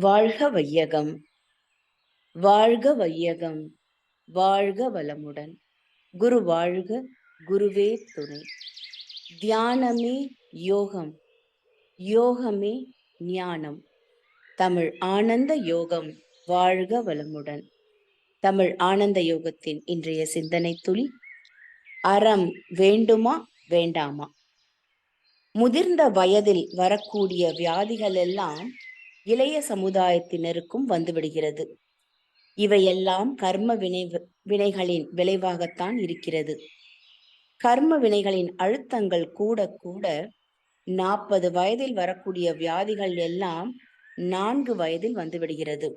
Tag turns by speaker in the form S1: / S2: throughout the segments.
S1: வாழ்க வையகம். வாழ்க வையகம். வாழ்க வளமுடன். குரு வாழ்க குருவே துணை. தியானமே யோகம். யோகமே ஞானம். தமிழ் ஆனந்த யோகம். வாழ்க வளமுடன். தமிழ் ஆனந்த யோகத்தின் இன்றைய சிந்தனை துளி. அறம் வேண்டுமா வேண்டாமா? முதிர்ந்த வயதில் வரக்கூடிய வியாதிகள் எல்லாம் இளைய சமுதாயத்தினருக்கும் வந்துவிடுகிறது இவையெல்லாம் கர்ம வினை வினைகளின் விளைவாகத்தான் இருக்கிறது. கர்ம வினைகளின் அழுத்தங்கள் கூட கூட நாற்பது வயதில் வரக்கூடிய வியாதிகள் எல்லாம் நான்கு வயதில் வந்துவிடுகிறது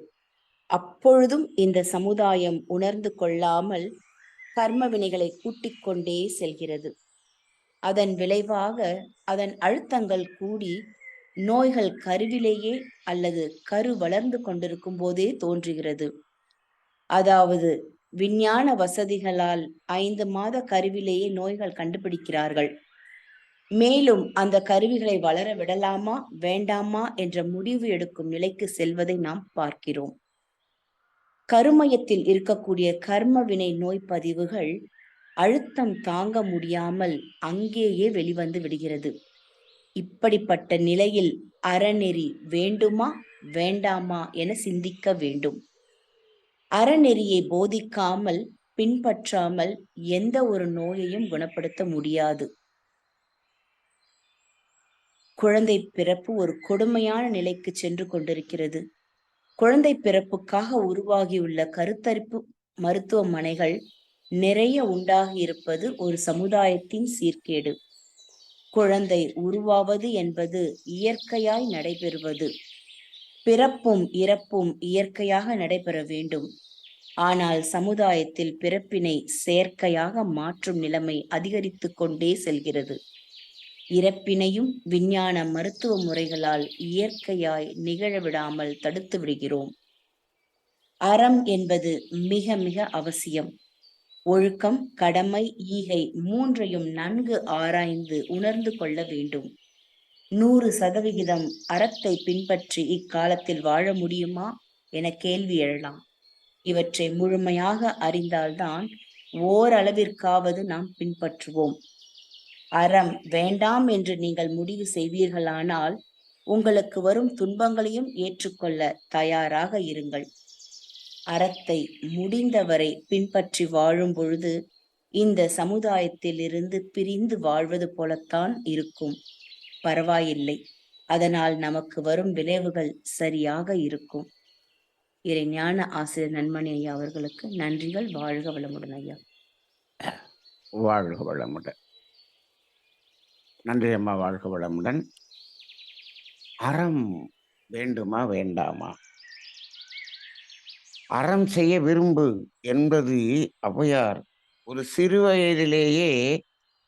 S1: அப்பொழுதும் இந்த சமுதாயம் உணர்ந்து கொள்ளாமல் கர்ம வினைகளை கூட்டிக் கொண்டே செல்கிறது. அதன் விளைவாக அதன் அழுத்தங்கள் கூடி நோய்கள் கருவிலேயே அல்லது கரு வளர்ந்து கொண்டிருக்கும் போதே தோன்றுகிறது. அதாவது விஞ்ஞான வசதிகளால் ஐந்து மாத கருவிலேயே நோய்கள் கண்டுபிடிக்கிறார்கள். மேலும் அந்த கருவிகளை வளர விடலாமா வேண்டாமா என்ற முடிவு எடுக்கும் நிலைக்கு செல்வதை நாம் பார்க்கிறோம். கருமயத்தில் இருக்கக்கூடிய கர்ம வினை நோய் பதிவுகள் அழுத்தம் தாங்க முடியாமல் அங்கேயே வெளிவந்து விடுகிறது. இப்படிப்பட்ட நிலையில் அறநெறி வேண்டுமா வேண்டாமா என சிந்திக்க வேண்டும். அறநெறியை போதிக்காமல் பின்பற்றாமல் எந்த ஒரு நோயையும் குணப்படுத்த முடியாது. குழந்தை பிறப்பு ஒரு கொடுமையான நிலைக்கு சென்று கொண்டிருக்கிறது. குழந்தை பிறப்புக்காக உருவாகியுள்ள கருத்தரிப்பு மருத்துவமனைகள் நிறைய உண்டாகி இருப்பது ஒரு சமுதாயத்தின் சீர்கேடு. குழந்தை உருவாவது என்பது இயற்கையாய் நடைபெறுவது. பிறப்பும் இறப்பும் இயற்கையாக நடைபெற வேண்டும். ஆனால் சமுதாயத்தில் பிறப்பினை செயற்கையாக மாற்றும் நிலைமை அதிகரித்து கொண்டே செல்கிறது. இறப்பினையும் விஞ்ஞான மருத்துவ முறைகளால் இயற்கையாய் நிகழவிடாமல் தடுத்து விடுகிறோம். அறம் என்பது மிக மிக அவசியம். ஒழுக்கம் கடமை ஈகை மூன்றையும் நன்கு ஆராய்ந்து உணர்ந்து கொள்ள வேண்டும். நூறு சதவிகிதம் அறத்தை பின்பற்றி இக்காலத்தில் வாழ முடியுமா? என கேள்வி எழலாம். இவற்றை முழுமையாக அறிந்தால்தான் ஓரளவிற்காவது நாம் பின்பற்றுவோம். அறம் வேண்டாம் என்று நீங்கள் முடிவு செய்வீர்களானால் உங்களுக்கு வரும் துன்பங்களையும் ஏற்றுக்கொள்ள தயாராக இருங்கள். அறத்தை முடிந்தவரை பின்பற்றி வாழும் பொழுது இந்த சமுதாயத்தில் இருந்து பிரிந்து வாழ்வது போலத்தான் இருக்கும். பரவாயில்லை. அதனால் நமக்கு வரும் விளைவுகள் சரியாக இருக்கும். இறை ஞான ஆசிரியர் நன்மணி ஐயா அவர்களுக்கு நன்றிகள். வாழ்க வளமுடன் ஐயா.
S2: வாழ்க வளமுடன். நன்றி அம்மா. வாழ்க வளமுடன். அறம் வேண்டுமா வேண்டாமா? அறம் செய்ய விரும்பு என்பது ஔவையார். ஒரு சிறு வயதிலேயே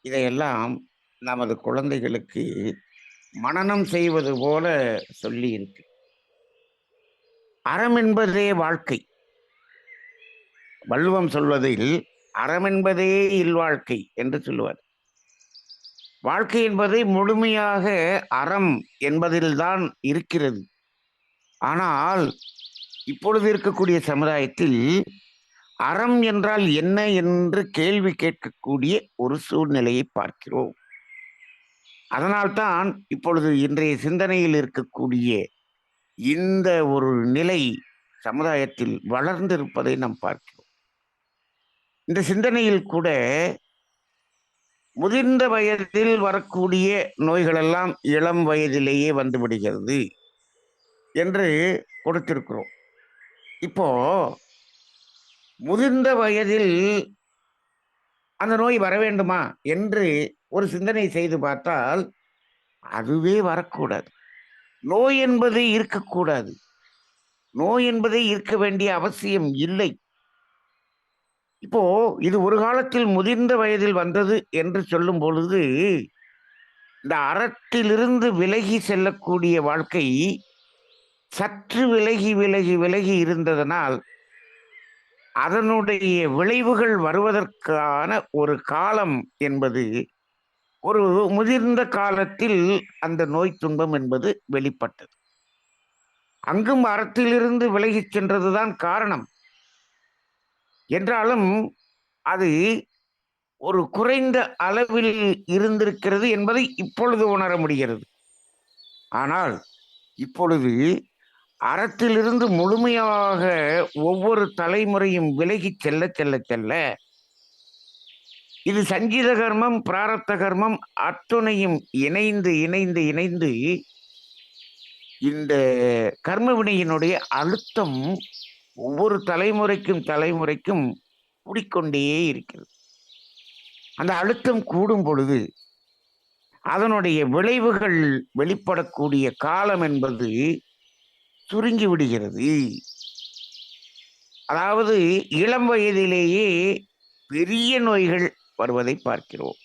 S2: இதையெல்லாம் நமது குழந்தைகளுக்கு மனனம் செய்வது போல சொல்லி இருக்கு அறம் என்பதே வாழ்க்கை. வள்ளுவம் சொல்வதில் அறம் என்பதே இல்வாழ்க்கை என்று சொல்லுவார். வாழ்க்கை என்பதை முழுமையாக அறம் என்பதில்தான் இருக்கிறது. ஆனால் இப்பொழுது இருக்கக்கூடிய சமுதாயத்தில் அறம் என்றால் என்ன என்று கேள்வி கேட்கக்கூடிய ஒரு சூழ்நிலையை பார்க்கிறோம். அதனால்தான் இப்பொழுது இன்றைய சிந்தனையில் இருக்கக்கூடிய இந்த ஒரு நிலை சமுதாயத்தில் வளர்ந்திருப்பதை நாம் பார்க்கிறோம். இந்த சிந்தனையில் கூட முதிர்ந்த வயதில் வரக்கூடிய நோய்களெல்லாம் இளம் வயதிலேயே வந்துவிடுகிறது என்று கொடுத்திருக்கிறோம். இப்போ முதிர்ந்த வயதில் அந்த நோய் வர வேண்டுமா என்று ஒரு சிந்தனை செய்து பார்த்தால் அதுவே வரக்கூடாது. நோய் என்பது இருக்கக்கூடாது. நோய் என்பதை இருக்க வேண்டிய அவசியம் இல்லை. இப்போ இது ஒரு காலத்தில் முதிர்ந்த வயதில் வந்தது என்று சொல்லும் பொழுது இந்த அறத்திலிருந்து விலகி செல்லக்கூடிய வாழ்க்கை சற்று விலகி விலகி விலகி இருந்ததனால் அதனுடைய விளைவுகள் வருவதற்கான ஒரு காலம் என்பது ஒரு முதிர்ந்த காலத்தில் அந்த நோய் துன்பம் என்பது வெளிப்பட்டது. அங்கும் அறத்திலிருந்து விலகிச் சென்றதுதான் காரணம். என்றாலும் அது ஒரு குறைந்த அளவில் இருந்திருக்கிறது என்பதை இப்பொழுது உணர முடிகிறது. ஆனால் இப்பொழுது அறத்திலிருந்து முழுமையாக ஒவ்வொரு தலைமுறையும் விலகிச் செல்ல செல்ல செல்ல இது சங்கீத கர்மம் பிராரத்த கர்மம் அத்துணையும் இணைந்து இணைந்து இணைந்து இந்த கர்ம வினையினுடைய அழுத்தம் ஒவ்வொரு தலைமுறைக்கும் தலைமுறைக்கும் கூடிக்கொண்டே இருக்கிறது. அந்த அழுத்தம் கூடும் பொழுது அதனுடைய விளைவுகள் வெளிப்படக்கூடிய காலம் என்பது சுருங்கி விடுகிறது. அதாவது இளம் வயதிலேயே பெரிய நோய்கள் வருவதை பார்க்கிறோம்.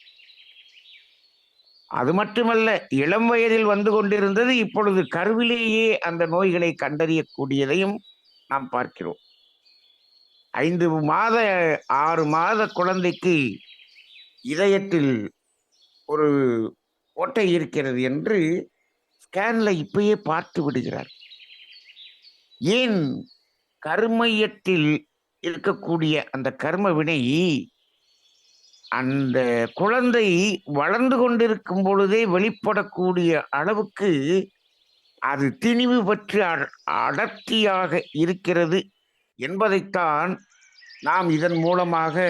S2: அது மட்டுமல்ல இளம் வயதில் வந்து கொண்டிருந்தது இப்பொழுது கருவிலேயே அந்த நோய்களை கண்டறியக்கூடியதையும் நாம் பார்க்கிறோம். ஐந்து மாத ஆறு மாத குழந்தைக்கு இதயத்தில் ஒரு ஓட்டை இருக்கிறது என்று ஸ்கேனில் இப்பயே பார்த்து விடுகிறார். ஏன் கர்மையத்தில் இருக்கக்கூடிய அந்த கர்ம வினை அந்த குழந்தை வளர்ந்து கொண்டிருக்கும் பொழுதே வெளிப்படக்கூடிய அளவுக்கு அது திணிவு பற்றி அடர்த்தியாக இருக்கிறது என்பதைத்தான் நாம் இதன் மூலமாக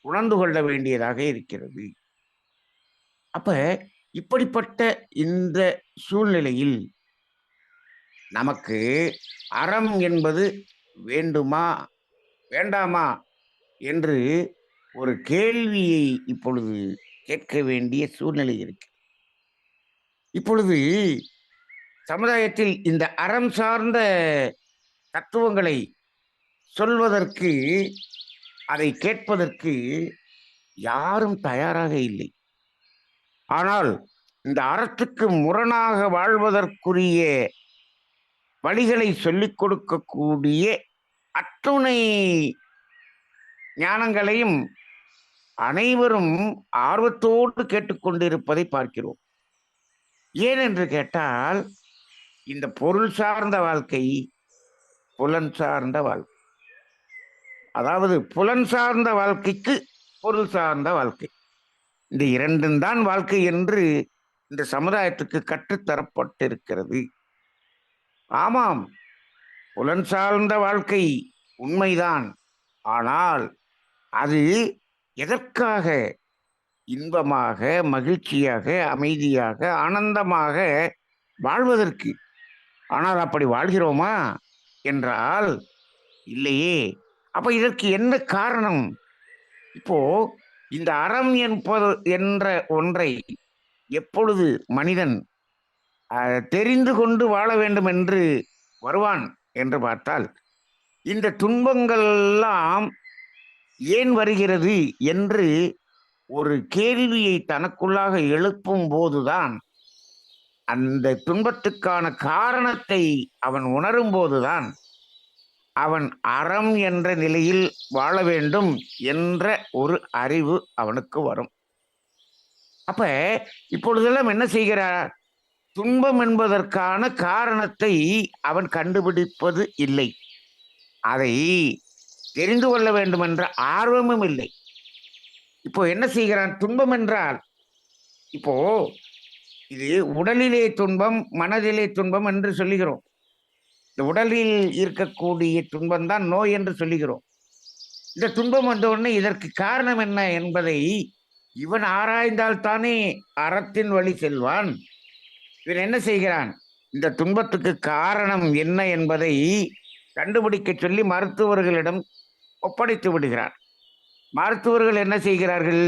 S2: உணர்ந்து கொள்ள வேண்டியதாக இருக்கிறது. அப்ப இப்படிப்பட்ட இந்த சூழ்நிலையில் நமக்கு அறம் என்பது வேண்டுமா வேண்டாமா என்று ஒரு கேள்வியை இப்பொழுது கேட்க வேண்டிய சூழ்நிலை இருக்கு. இப்பொழுது சமுதாயத்தில் இந்த அறம் சார்ந்த தத்துவங்களை சொல்வதற்கு அதை கேட்பதற்கு யாரும் தயாராக இல்லை. ஆனால் இந்த அறத்துக்கு முரணாக வாழ்வதற்குரிய வழிகளை சொல்லிக் கொடுக்கக்கூடிய அத்துணை ஞானங்களையும் அனைவரும் ஆர்வத்தோடு கேட்டுக்கொண்டிருப்பதை பார்க்கிறோம். ஏன் என்று கேட்டால் இந்த பொருள் சார்ந்த வாழ்க்கை புலன் சார்ந்த வாழ்க்கை. அதாவது புலன் சார்ந்த வாழ்க்கைக்கு பொருள் சார்ந்த வாழ்க்கை. இந்த இரண்டும் தான் வாழ்க்கை என்று இந்த சமுதாயத்துக்கு கற்றுத்தரப்பட்டிருக்கிறது. ஆமாம் புலன் சார்ந்த வாழ்க்கை உண்மைதான். ஆனால் அது எதற்காக? இன்பமாக மகிழ்ச்சியாக அமைதியாக ஆனந்தமாக வாழ்வதற்கு. ஆனால் அப்படி வாழ்கிறோமா? என்றால் இல்லையே. அப்ப இதற்கு என்ன காரணம்? இப்போ இந்த அறம் என்பது என்ற ஒன்றை எப்பொழுது மனிதன் தெரிந்து கொண்டு வாழ வேண்டும் என்று வருவான் என்று பார்த்தால் இந்த துன்பங்கள்லாம் ஏன் வருகிறது என்று ஒரு கேள்வியை தனக்குள்ளாக எழுப்பும் போதுதான் அந்த துன்பத்துக்கான காரணத்தை அவன் உணரும் போதுதான் அவன் அறம் என்ற நிலையில் வாழ வேண்டும் என்ற ஒரு அறிவு அவனுக்கு வரும். அப்ப இப்பொழுதெல்லாம் என்ன செய்கிறார்? துன்பம் என்பதற்கான காரணத்தை அவன் கண்டுபிடிப்பது இல்லை. அதை தெரிந்து கொள்ள வேண்டும் என்ற ஆர்வமும் இல்லை. இப்போ என்ன செய்கிறான்? துன்பம் என்றால் இப்போ இது உடலிலே துன்பம் மனதிலே துன்பம் என்று சொல்லுகிறோம். இந்த உடலில் இருக்கக்கூடிய துன்பம் தான் நோய் என்று சொல்லுகிறோம். இந்த துன்பம் வந்தவுடனே இதற்கு காரணம் என்ன என்பதை இவன் ஆராய்ந்தால் தானே அறத்தின் வழி செல்வான். இவன் என்ன செய்கிறான்? இந்த துன்பத்துக்கு காரணம் என்ன என்பதை கண்டுபிடிக்க சொல்லி மருத்துவர்களிடம் ஒப்படைத்து விடுகிறான் மருத்துவர்கள் என்ன செய்கிறார்கள்?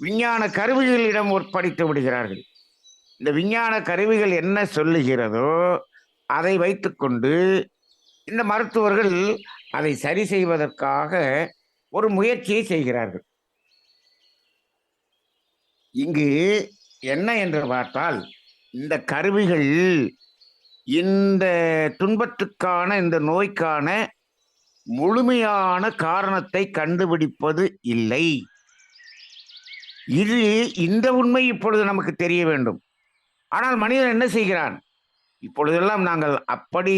S2: விஞ்ஞான கருவிகளிடம் ஒப்படைத்து விடுகிறார்கள். இந்த விஞ்ஞான கருவிகள் என்ன சொல்லுகிறதோ அதை வைத்துக்கொண்டு இந்த மருத்துவர்கள் அதை சரி செய்வதற்காக ஒரு முயற்சியை செய்கிறார்கள். இங்கு என்ன என்று பார்த்தால் இந்த கருவிகள் இந்த துன்பத்துக்கான இந்த நோய்க்கான முழுமையான காரணத்தை கண்டுபிடிப்பது இல்லை. இது இந்த உண்மை இப்பொழுது நமக்கு தெரிய வேண்டும். ஆனால் மனிதன் என்ன செய்கிறான்? இப்பொழுதெல்லாம் நாங்கள் அப்படி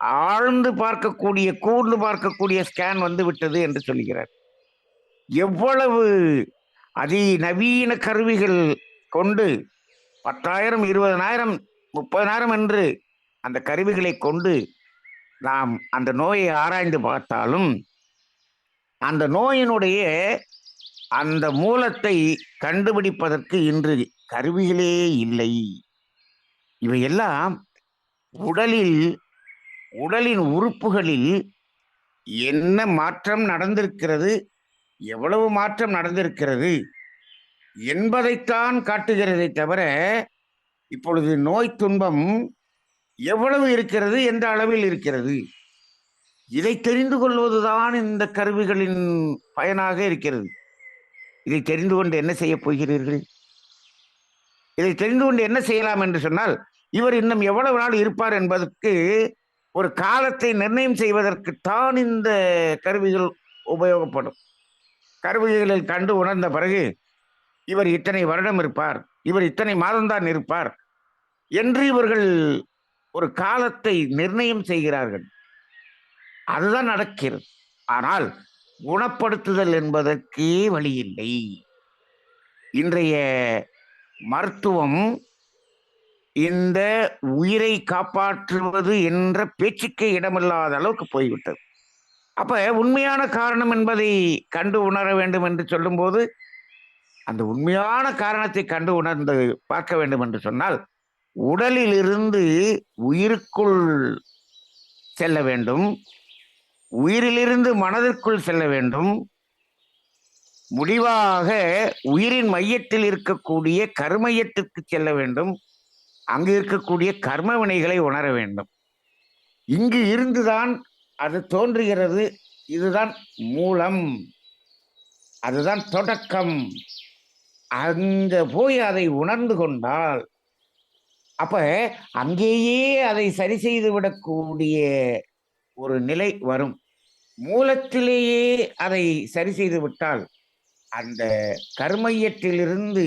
S2: ஆழ்ந்து பார்க்கக்கூடிய கூர்ந்து பார்க்கக்கூடிய ஸ்கேன் வந்து விட்டது என்று சொல்கிறார். எவ்வளவு அதி நவீன கருவிகள் கொண்டு பத்தாயிரம் இருபதனாயிரம் முப்பதனாயிரம் என்று அந்த கருவிகளை கொண்டு நாம் அந்த நோயை ஆராய்ந்து பார்த்தாலும் அந்த நோயினுடைய அந்த மூலத்தை கண்டுபிடிப்பதற்கு இன்று கருவிகளே இல்லை. இவையெல்லாம் உடலில் உடலின் உறுப்புகளில் என்ன மாற்றம் நடந்திருக்கிறது எவ்வளவு மாற்றம் நடந்திருக்கிறது என்பதைத்தான் காட்டுகிறதை தவிர இப்பொழுது நோய் துன்பம் எவ்வளவு இருக்கிறது எந்த அளவில் இருக்கிறது? இதை தெரிந்து கொள்வதுதான் இந்த கருவிகளின் பயனாக இருக்கிறது. இதை தெரிந்து கொண்டு என்ன செய்ய போகிறீர்கள்? இதை தெரிந்து கொண்டு என்ன செய்யலாம் என்று சொன்னால் இவர் இன்னும் எவ்வளவு நாள் இருப்பார் என்பதற்கு ஒரு காலத்தை நிர்ணயம் செய்வதற்குத்தான் இந்த கருவிகள் உபயோகப்படும். கருவிகளில் கண்டு உணர்ந்த பிறகு இவர் இத்தனை வருடம் இருப்பார் இவர் இத்தனை மாதம்தான் இருப்பார் என்று இவர்கள் ஒரு காலத்தை நிர்ணயம் செய்கிறார்கள். அதுதான் நடக்கிறது. ஆனால் குணப்படுத்துதல் என்பதற்கே வழி இல்லை இன்றைய மருத்துவம் இந்த உயிரை காப்பாற்றுவது என்ற பேச்சுக்கே இடமில்லாத அளவுக்கு போய்விட்டது. அப்ப உண்மையான காரணம் என்பதை கண்டு உணர வேண்டும் என்று சொல்லும்போது அந்த உண்மையான காரணத்தை கண்டு உணர்ந்து பார்க்க வேண்டும் என்று சொன்னால் உடலில் இருந்து உயிருக்குள் செல்ல வேண்டும் உயிரிலிருந்து மனதிற்குள் செல்ல வேண்டும் முடிவாக உயிரின் மையத்தில் இருக்கக்கூடிய கருமையத்திற்கு செல்ல வேண்டும் அங்கு இருக்கக்கூடிய கர்ம வினைகளை உணர வேண்டும். இங்கு இருந்துதான் அது தோன்றுகிறது. இதுதான் மூலம். அதுதான் தொடக்கம். அங்க போய் அதை உணர்ந்து கொண்டால் அப்ப அங்கேயே அதை சரி செய்து விடக்கூடிய ஒரு நிலை வரும். மூலத்திலேயே அதை சரி செய்து விட்டால் அந்த கர்மையற்றிலிருந்து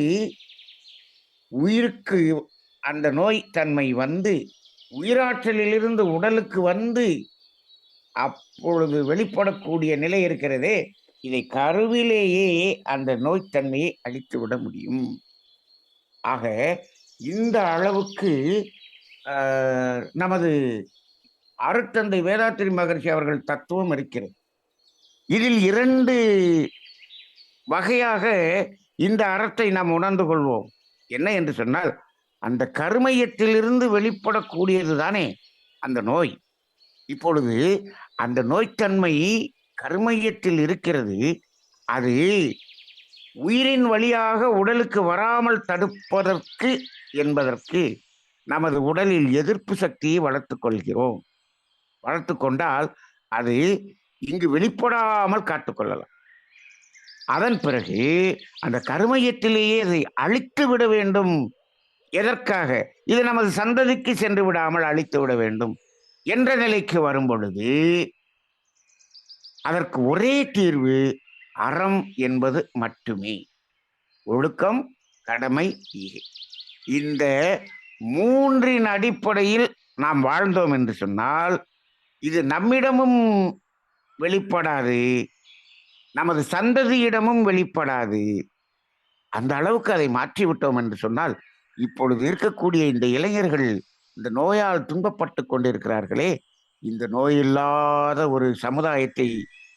S2: உயிருக்கு அந்த நோய் தன்மை வந்து உயிராற்றலிலிருந்து உடலுக்கு வந்து அப்பொழுது வெளிப்படக்கூடிய நிலை இருக்கிறதே. இதை கருவிலேயே அந்த நோய்த்தன்மையை அழித்து விட முடியும். ஆக இந்த அளவுக்கு நமது அருத்தந்தை வேதாத்திரி மகர்ஷி அவர்கள் தத்துவம் இருக்கிறது. இதில் இரண்டு வகையாக இந்த அறத்தை நாம் உணர்ந்து கொள்வோம். என்ன என்று சொன்னால் அந்த கருமையத்திலிருந்து வெளிப்படக்கூடியது தானே அந்த நோய். இப்பொழுது அந்த நோய்த்தன்மை கருமையத்தில் இருக்கிறது அது உயிரின் வழியாக உடலுக்கு வராமல் தடுப்பதற்கு என்பதற்கு நமது உடலில் எதிர்ப்பு சக்தியை வளர்த்துக் கொள்கிறோம். வளர்த்து கொண்டால் அது இங்கு வெளிப்படாமல் காத்துக்கொள்ளலாம் அதன் பிறகு அந்த கருமையத்திலேயே அதை அழித்து விட வேண்டும். எதற்காக? இது நமது சந்ததிக்கு சென்று விடாமல் அழித்து விட வேண்டும். என்ற நிலைக்கு வரும் பொழுது அதற்கு ஒரே தீர்வு அறம் என்பது மட்டுமே. ஒழுக்கம் கடமை ஈகை. இந்த மூன்றின் அடிப்படையில் நாம் வாழ்ந்தோம் என்று சொன்னால் இது நம்மிடமும் வெளிப்படாது நமது சந்ததியிடமும் வெளிப்படாது. அந்த அளவுக்கு அதை மாற்றிவிட்டோம் என்று சொன்னால் இப்பொழுது இருக்கக்கூடிய இந்த இளைஞர்கள் இந்த நோயால் துன்பப்பட்டு கொண்டிருக்கிறார்களே இந்த நோய் இல்லாத ஒரு சமுதாயத்தை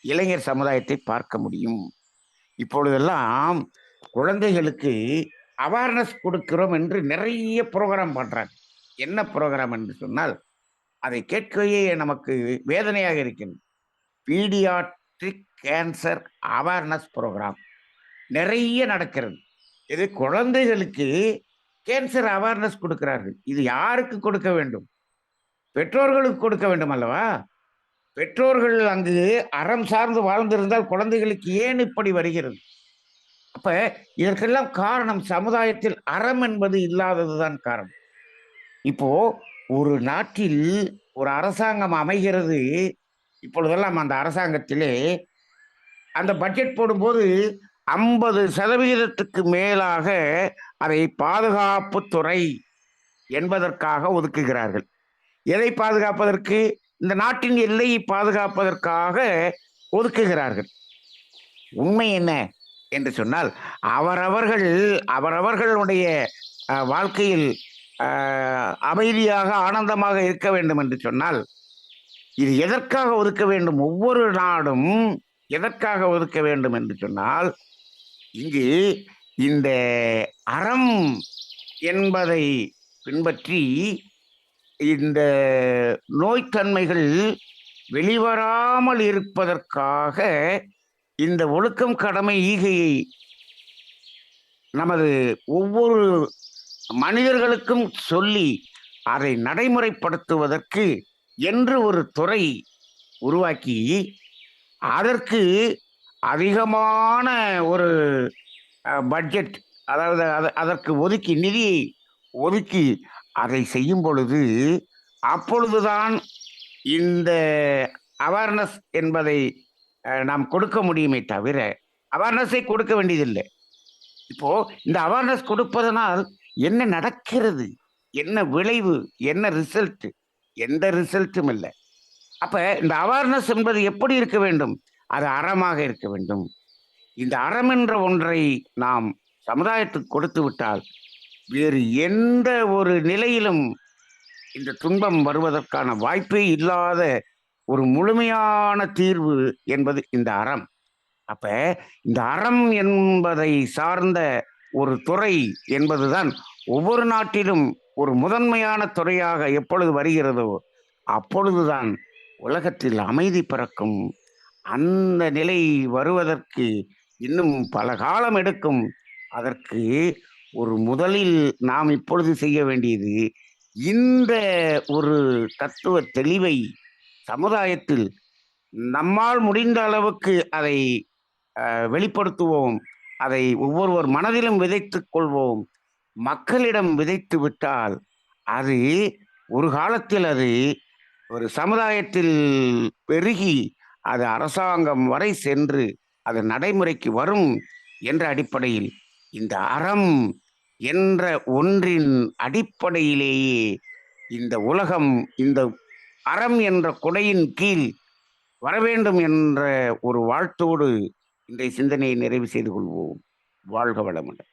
S2: இளைஞர் சமுதாயத்தை பார்க்க முடியும். இப்பொழுதெல்லாம் குழந்தைகளுக்கு அவேர்னஸ் கொடுக்கிறோம் என்று நிறைய ப்ரோக்ராம் பண்ணுறாங்க என்ன ப்ரோக்ராம் என்று சொன்னால் அதை கேட்கவே நமக்கு வேதனையாக இருக்கிறது பீடியாட்ரிக் கேன்சர் அவேர்னஸ் ப்ரோக்ராம் நிறைய நடக்கிறது. இது குழந்தைகளுக்கு கேன்சர் அவேர்னஸ் கொடுக்கிறார்கள். இது யாருக்கு கொடுக்க வேண்டும்? பெற்றோர்களுக்கு கொடுக்க வேண்டும் அல்லவா பெற்றோர்கள் அங்கு அறம் சார்ந்து வாழ்ந்திருந்தால் குழந்தைகளுக்கு ஏன் இப்படி வருகிறது? அப்ப இதற்கெல்லாம் காரணம் சமுதாயத்தில் அறம் என்பது இல்லாததுதான் காரணம். இப்போ ஒரு நாட்டில் ஒரு அரசாங்கம் அமைகிறது. இப்பொழுதெல்லாம் அந்த அரசாங்கத்திலே அந்த பட்ஜெட் போடும்போது ஐம்பது சதவிகிதத்துக்கு மேலாக அதை பாதுகாப்புத்துறை என்பதற்காக ஒதுக்குகிறார்கள். எதை பாதுகாப்பதற்கு? இந்த நாட்டின் எல்லையை பாதுகாப்பதற்காக ஒதுக்குகிறார்கள். உண்மை என்ன என்று சொன்னால் அவரவர்கள் அவரவர்களுடைய வாழ்க்கையில் அமைதியாக ஆனந்தமாக இருக்க வேண்டும் என்று சொன்னால் இது எதற்காக ஒதுக்க வேண்டும்? ஒவ்வொரு நாடும் எதற்காக ஒதுக்க வேண்டும் என்று சொன்னால் இங்கு இந்த அறம் என்பதை பின்பற்றி இந்த நோய்த்தன்மைகள் வெளிவராமல் இருப்பதற்காக இந்த ஒழுக்கம் கடமை ஈகையை நமது ஒவ்வொரு மனிதர்களுக்கும் சொல்லி அதை நடைமுறைப்படுத்துவதற்கு என்று ஒரு துறை உருவாக்கி அதற்கு அதிகமான ஒரு பட்ஜெட் அதாவது அதற்கு ஒதுக்கி நிதியை ஒதுக்கி அதை செய்யும் பொழுது அப்பொழுதுதான் இந்த அவேர்னஸ் என்பதை நாம் கொடுக்க முடியுமே தவிர அவேர்னஸை கொடுக்க வேண்டியதில்லை. இப்போ இந்த அவேர்னஸ் கொடுப்பதனால் என்ன நடக்கிறது? என்ன விளைவு? என்ன ரிசல்ட் எந்த ரிசல்ட்டும் இல்லை. அப்ப இந்த அவேர்னஸ் என்பது எப்படி இருக்க வேண்டும்? அது அறமாக இருக்க வேண்டும். இந்த அறம் என்ற ஒன்றை நாம் சமுதாயத்துக்கு கொடுத்து விட்டால் வேறு எந்த ஒரு நிலையிலும் இந்த துன்பம் வருவதற்கான வாய்ப்பே இல்லாத ஒரு முழுமையான தீர்வு என்பது இந்த அறம். அப்ப இந்த அறம் என்பதை சார்ந்த ஒரு துறை என்பதுதான் ஒவ்வொரு நாட்டிலும் ஒரு முதன்மையான துறையாக எப்பொழுது வருகிறதோ அப்பொழுதுதான் உலகத்தில் அமைதி பிறக்கும். அந்த நிலை வருவதற்கு இன்னும் பல காலம் எடுக்கும். அதற்கு ஒரு முதலில் நாம் இப்பொழுது செய்ய வேண்டியது இந்த ஒரு தத்துவ தெளிவை சமுதாயத்தில் நம்மால் முடிந்த அளவுக்கு அதை வெளிப்படுத்துவோம். அதை ஒவ்வொருவர் மனதிலும் விதைத்துக் கொள்வோம். மக்களிடம் விதைத்து விட்டால் அது ஒரு காலத்தில் அது ஒரு சமுதாயத்தில் பெருகி அது அரசாங்கம் வரை சென்று அது நடைமுறைக்கு வரும் என்ற அடிப்படையில் இந்த அறம் என்ற ஒன்றின் அடிப்படையிலேயே இந்த உலகம் இந்த அறம் என்ற கொடையின் கீழ் வரவேண்டும் என்ற ஒரு வாழ்த்தோடு இன்றைய சிந்தனையை நிறைவு செய்து கொள்வோம். வாழ்க வளமுடன்.